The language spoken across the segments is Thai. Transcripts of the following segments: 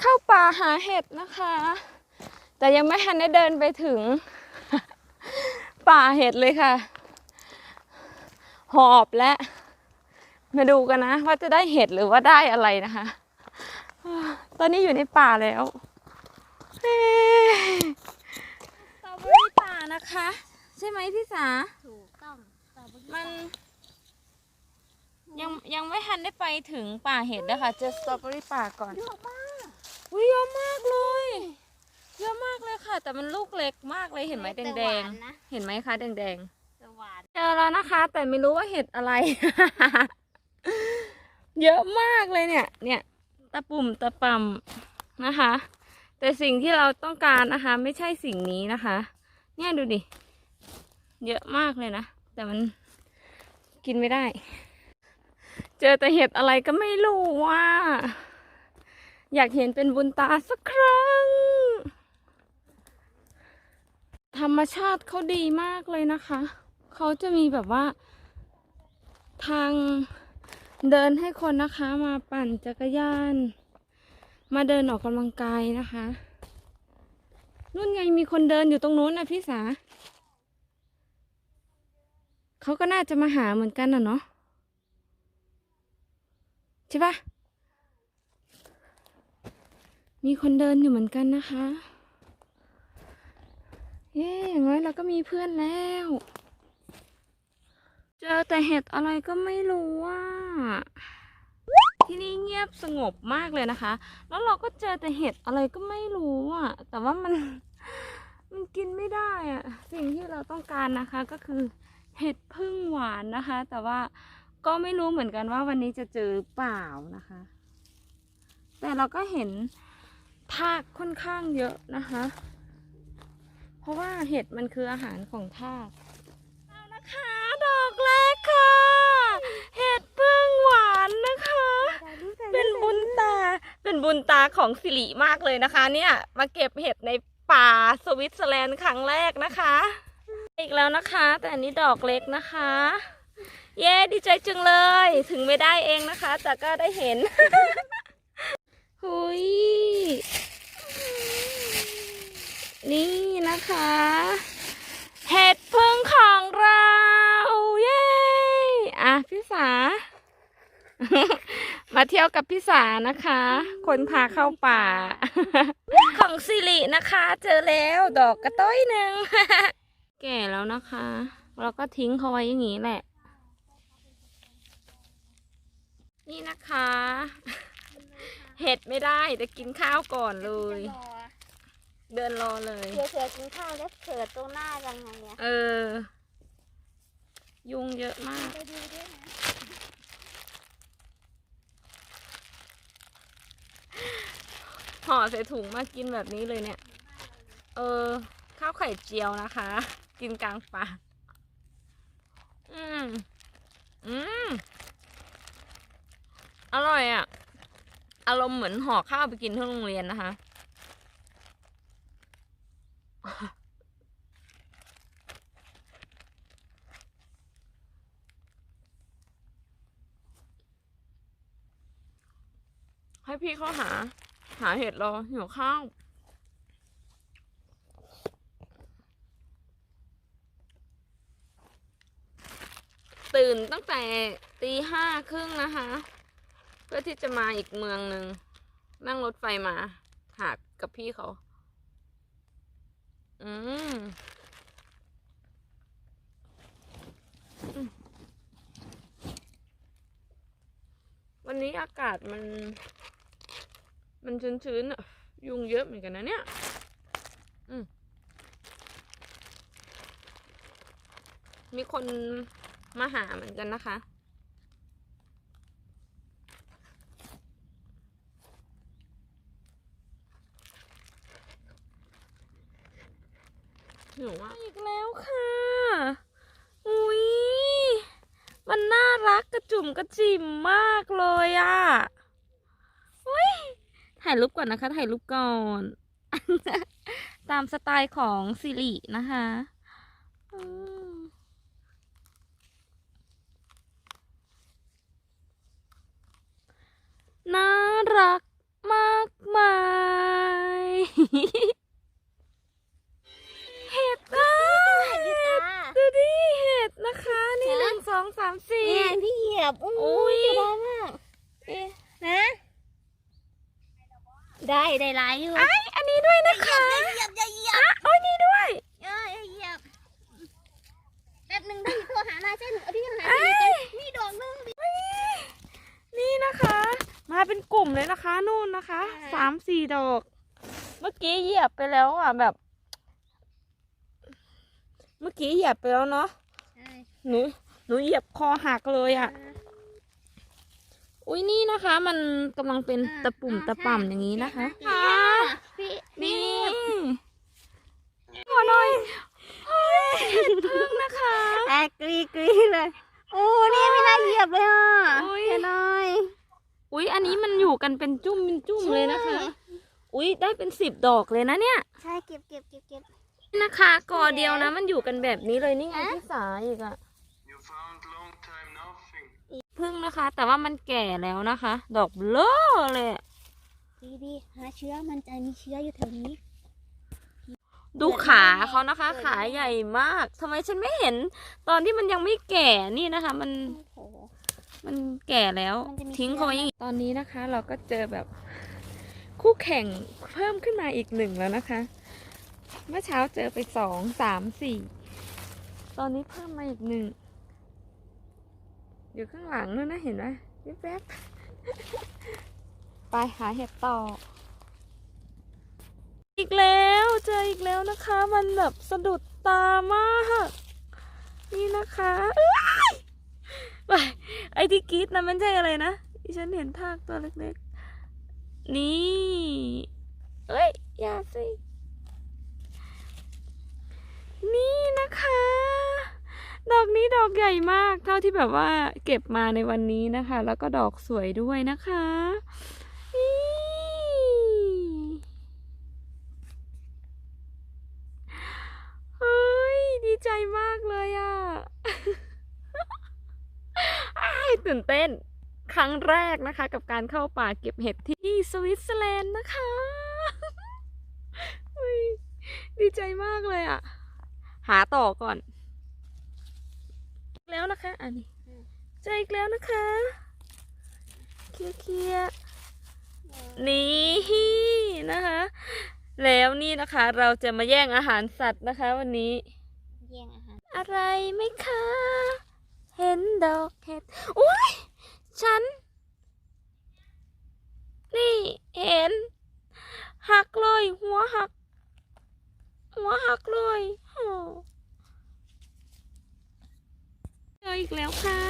เข้าป่าหาเห็ดนะคะ แต่ยังไม่ทันได้เดินไปถึง ป่าเห็ดเลยค่ะ หอบและ มาดูกันนะ ว่าจะได้เห็ดหรือว่าได้อะไรนะคะ ตอนนี้อยู่ในป่าแล้วเฮ้สตรอเบอรี่ป่านะคะ ใช่ไหมพี่สาถูกต้องสตรอเบอรี่มันยังยังไม่ทันได้ไปถึงป่าเห็ดนะคะเจอสตรอเบอรี่ป่าก่อนเยอะมาก อุ้ยเยอะมากเลย เยอะมากเลยค่ะ แต่มันลูกเล็กมากเลยเห็นไหมแดงแต่หวานนะๆเห็นไหมคะแดงแต่หวานๆเจอแล้วนะคะ แต่ไม่รู้ว่าเห็ดอะไร เยอะมากเลยเนี่ย เนี่ยตะปุ่มตะปำนะคะ แต่สิ่งที่เราต้องการนะคะ ไม่ใช่สิ่งนี้นะคะ เนี่ยดูดิ เยอะมากเลยนะ แต่มันกินไม่ได้ เจอแต่เห็ดอะไรก็ไม่รู้ว่า อยากเห็นเป็นบุญตาสักครั้ง ธรรมชาติเขาดีมากเลยนะคะ เขาจะมีแบบว่า ทางเดินให้คนนะคะมาปั่นจักรยาน มาเดินออกกำลังกายนะคะนู่นไงมีคนเดินอยู่ตรงนู้นนะพี่สา เขาก็น่าจะมาหาเหมือนกันนะเนาะใช่ปะ มีคนเดินอยู่เหมือนกันนะคะ เย้อย่างน้อยเราก็มีเพื่อนแล้ว เจอแต่เห็ดอะไรก็ไม่รู้ว่า ที่นี่เงียบสงบมากเลยนะคะ แล้วเราก็เจอแต่เห็ดอะไรก็ไม่รู้อะ แต่ว่ามัน มันกินไม่ได้อะ สิ่งที่เราต้องการนะคะก็คือเห็ดพึ่งหวานนะคะ แต่ว่าก็ไม่รู้เหมือนกันว่าวันนี้จะเจอเปล่านะคะ แต่เราก็เห็น ทากค่อนข้างเยอะนะคะ เพราะว่าเห็ดมันคืออาหารของทากเอานะคะดอกแรกค่ะ เห็ดพึ่งหวานนะคะ เป็นบุญตา เป็นบุญตาของสิริมากเลยนะคะ เนี่ย มาเก็บเห็ดในป่าสวิตเซอร์แลนด์ครั้งแรกนะคะ อีกแล้วนะคะ แต่อันนี้ดอกเล็กนะคะ เย้ดีใจจังเลย ถึงไม่ได้เองนะคะ แต่ก็ได้เห็นุยนี่นะคะ เห็ดพึ่งของเรา เย้ อะพี่สา มาเที่ยวกับพี่สานะคะ คนพาเข้าป่า ของสิรินะคะ เจอแล้วดอกกระต้อยหนึ่ง แก่แล้วนะคะ เราก็ทิ้งเขาไว้อย่างนี้แหละ นี่นะคะ เห็ดไม่ได้จะกินข้าวก่อนเลย เดินรอเลยเสือเสือกินข้าวแล้วเสือตรงหน้ากันไงเนี่ย เออ ยุงเยอะมาก ไปดูด้วยนะห่อใส่ถุงมากินแบบนี้เลยเนี่ย เออ ข้าวไข่เจียวนะคะ กินกลางป่าอืม อืม อร่อยอะ่ะ อารมณ์เหมือนห่อข้าวไปกินที่โรงเรียนนะคะ ให้พี่เขาหา หาเห็ดรอหิวข้าวตื่นตั้งแต่ตีห้าครึ่งนะคะ เพื่อที่จะมาอีกเมืองหนึ่งนั่งรถไฟมา หากกับพี่เขาอืมอืมวันนี้อากาศมัน มันชื้นๆอะยุงเยอะเหมือนกันนะเนี่ย อืมมีคนมาหาเหมือนกันนะคะ หนูว่าอีกแล้วค่ะ อุ้ยมันน่ารักกระจุ่มกระจิ๋มมากเลยอะ่ะอุ้ยถ่ายรูปก่อนนะคะ ถ่ายรูปก่อน ตามสไตล์ของสิรินะคะน่ารักมากมาย ได้ได้หลายอยู่ไอยอันนี้ด้วยนะคะอย่าเหยียบอย่าเหยียบอะโอ้ยนี่ด้วยเอ้ยอย่าเหยียบแป๊บหนึ่งได้โทรหาลายเส้นเอาพี่หาพี่กันนี่ดอกหนึงนี่นะคะ มาเป็นกลุ่มเลยนะคะนู่นนะคะอ่าสามสี่ดอก เมื่อกี้เหยียบไปแล้วอะแบบ เมื่อกี้เหยียบไปแล้วเนาะใช่หนูหนูเหยียบคอหักเลยอะ อุ้ยนี่นะคะ มันกำลังเป็นตะปุ่มตะป่ำอย่างนี้นะคะอ่าอ่าพี่นี่ขอหน่อยเฮ้ยเห็ดพึ่งนะคะ แอกกรีกรีเลย โอ้ นี่ไม่น่าเหยียบเลยอะอุ๊ยเห็นหน่อย อุ้ยอันนี้มันอยู่กันเป็นจุ่มเป็นจุ่มเลยนะคะอุ้ยได้เป็นสิบดอกเลยนะเนี่ยใช่เก็บเก็บเก็บเก็บ นะคะกอเดียวนะ มันอยู่กันแบบนี้เลยนี่ไงฮะพี่สาอีกอะ พึ่งนะคะ แต่ว่ามันแก่แล้วนะคะ ดอกเบลอเลยอะดีดีหาเชื้อมันจะมีเชื้ออยู่แถวนี้ ดูขาเขานะคะ ขาใหญ่มากทำไมฉันไม่เห็น ตอนที่มันยังไม่แก่นี่นะคะ มันโอ้โห มันแก่แล้ว มันจะมี ทิ้งเขาไว้อย่างนี้ตอนนี้นะคะ เราก็เจอแบบ คู่แข่งเพิ่มขึ้นมาอีกหนึ่งแล้วนะคะ เมื่อเช้าเจอไปสองสามสี่ตอนนี้เพิ่มมาอีกหนึ่ง อยู่ข้างหลังนู่นนะเห็นไหมแป๊บๆไปหาเห็ดต่อ อีกแล้วเจออีกแล้วนะคะ มันแบบสะดุดตามาก นี่นะคะเอ้ยไปไอ้ที่กรีดนะมันใช่อะไรนะที่ฉันเห็นทากตัวเล็กๆ นี่ เอ้ย อย่าสิ นี่นะคะ ดอกนี้ดอกใหญ่มาก เท่าที่แบบว่าเก็บมาในวันนี้นะคะ แล้วก็ดอกสวยด้วยนะคะเฮ้ยดีใจมากเลยอะ่ะตื่นเต้นครั้งแรกนะคะ กับการเข้าป่าเก็บเห็ดที่สวิตเซอร์แลนด์นะคะดีใจมากเลยอะ่ะ หาต่อก่อน นะคะอันนี้เจออีกแล้วนะคะ เคลียร์เคลียร์นี่นะคะ แล้วนี่นะคะเราจะมาแย่งอาหารสัตว์นะคะ วันนี้แย่งอาหารอะไรไหมคะ เห็นดอกเห็ดอุ้ยฉัน นี่เห็น หักเลย หัวหัก หัวหักเลยโอ้เจ ออีกแล้วค่ะ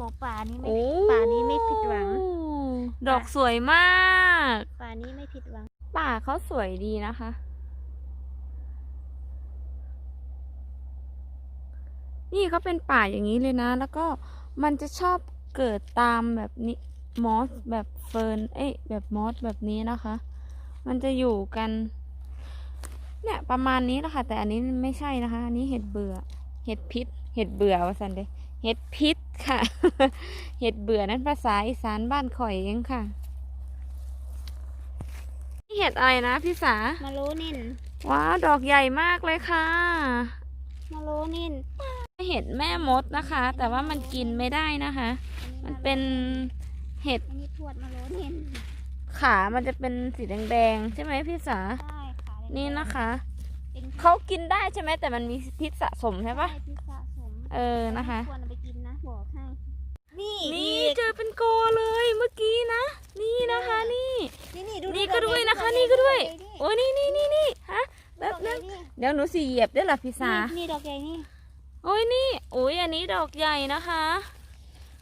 บอกป่านี้ไม่โอ้ ป่านี้ไม่ผิดหวัง ดอกสวยมาก ป่านี้ไม่ผิดหวัง ป่าเขาสวยดีนะคะ นี่เขาเป็นป่าอย่างนี้เลยนะ แล้วก็มันจะชอบเกิดตามแบบนี้มอสแบบเฟิร์น เอ้ยแบบมอสแบบนี้นะคะ มันจะอยู่กัน เนี่ยประมาณนี้แหละค่ะ แต่อันนี้ไม่ใช่นะคะ อันนี้เห็ดเบื่อ เห็ดพิษ เห็ดเบื่อว่าสันเดยเห็ดพิษค่ะ เห็ดเบื่อนั้นภาษาอีสานบ้านข่อยเองค่ะนี่เห็ดอะไรนะพี่สามาโลนินว้าวดอกใหญ่มากเลยค่ะ มาโลนินเห็ดแม่มดนะคะ แต่ว่ามันกินไม่ได้นะคะ มันเป็นเห็ดอันนี้ทวดมาโลนินขามันจะเป็นสีแดงๆใช่ไหมพี่สาใช่ค่ะ นี่นะคะเป็นเขากินได้ใช่ไหมแต่มันมีพิษสะสมใช่ปะใช่ที่สะสมเออนะคะควรเอาไปกินนะบอกให้นี่นี่เจอเป็นกอเลยเมื่อกี้นะ นี่นะคะนี่ นี่นี่ดูนี่ก็ด้วยนะคะ นี่ก็ด้วย โอ้ยนี่นี่นี่นี่ฮะแบแป๊บบนึนึงงเดี๋ยวหนูสีเหยียบได้วยล่ะพี่สานี่ดอกใหญ่นี่ โอ้ยนี่โอ้ยอันนี้ดอกใหญ่นะคะ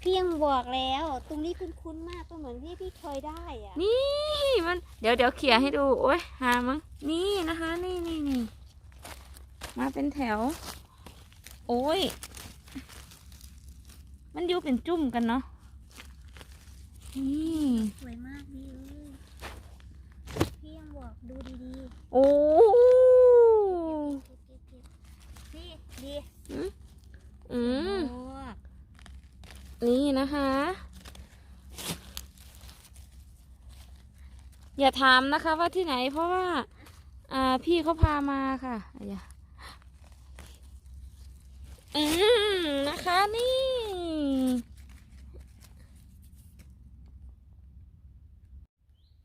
พี่ยังบอกแล้ว ตรงนี้คุ้นๆมากเป็นเหมือนที่พี่เคยได้อะนี่มันเดี๋ยวเดี๋ยวเขี่ยให้ดูโอ้ยหามั้งนี่นะคะ นี่นี่นี่มาเป็นแถว โอ้ย มันอยู่เป็นจุ่มกันเนาะนี่สวยมากดีเลยพี่ยังบอกดูดีโอ้ๆเก็บๆๆพี่ดีอืมโอ้ นี่นะคะ อย่าถามนะคะว่าที่ไหนเพราะว่า อ่าพี่เขาพามาค่ะอย่าอืมนะคะนี่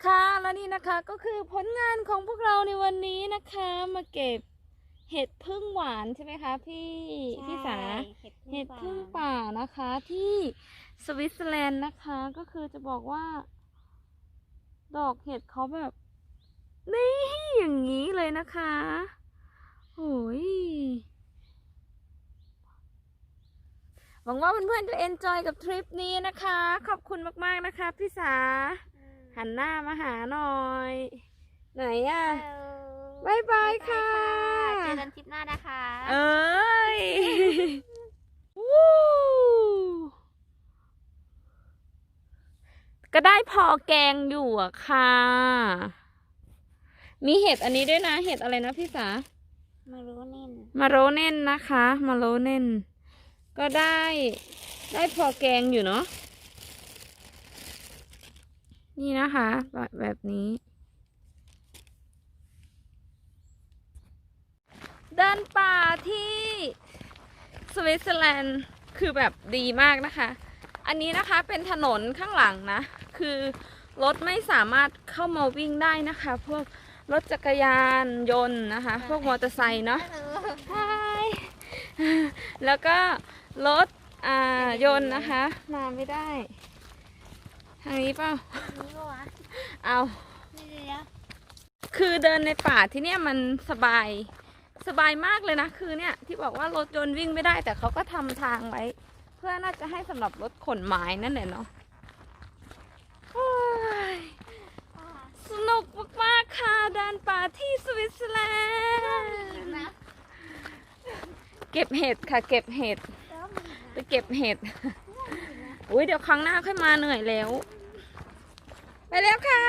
ค่ะและนี่นะคะก็คือผลงานของพวกเราในวันนี้นะคะมาเก็บ เห็ดพึ่งหวานใช่ไหมคะ พี่พี่สาเห็ดเห็ดพึ่พึ่งงป่าป่านะคะ ที่สวิตเซอร์แลนด์นะคะ ก็คือจะบอกว่า ดอกเห็ดเขาแบบนี่อย่างนี้เลยนะคะโอ้ยหวังว่าเพื่อนๆจะเอนจอยกับทริปนี้นะคะ ขอบคุณมากๆนะคะ พี่สาหันหน้ามาหาหน่อย ไหนอะ บ๊ายบายค่ะ เจอกันทริปหน้านะคะเอ้ยวู้ก็ได้พอแกงอยู่อะค่ะ มีเห็ดอันนี้ด้วยนะ เห็ดอะไรนะพี่สามารู้นินมาโรเน่นนะคะ มาโรเน่น ก็ได้ได้พอแกงอยู่เนาะ นี่นะคะ แบบแบบนี้ เดินป่าที่สวิตเซอร์แลนด์คือแบบดีมากนะคะ อันนี้นะคะเป็นถนนข้างหลังนะ คือรถไม่สามารถเข้ามาวิ่งได้นะคะ พวกรถจักรยานยนต์นะคะ พวกมอเตอร์ไซค์เนาะใช่แล้วก็รถอ่ายนต์นะคะ มาไม่ได้ ทางนี้เปล่านี่ปะวะเอานี่เดี๋ยวคือเดินในป่าที่เนี่ยมันสบาย สบายมากเลยนะ คือเนี่ยที่บอกว่ารถยนต์วิ่งไม่ได้ แต่เขาก็ทำทางไว้ เพื่อน่าจะให้สำหรับรถขนไม้นั่นแหละเนาะสนุกมากๆค่ะเดินป่าที่สวิตเซอร์แลนด์เก็บเห็ดค่ะ เก็บเห็ดไปเก็บเห็ดอุ้ยเดี๋ยวครั้งหน้าค่อยมาเหนื่อยแล้ว ไปแล้วค่ะ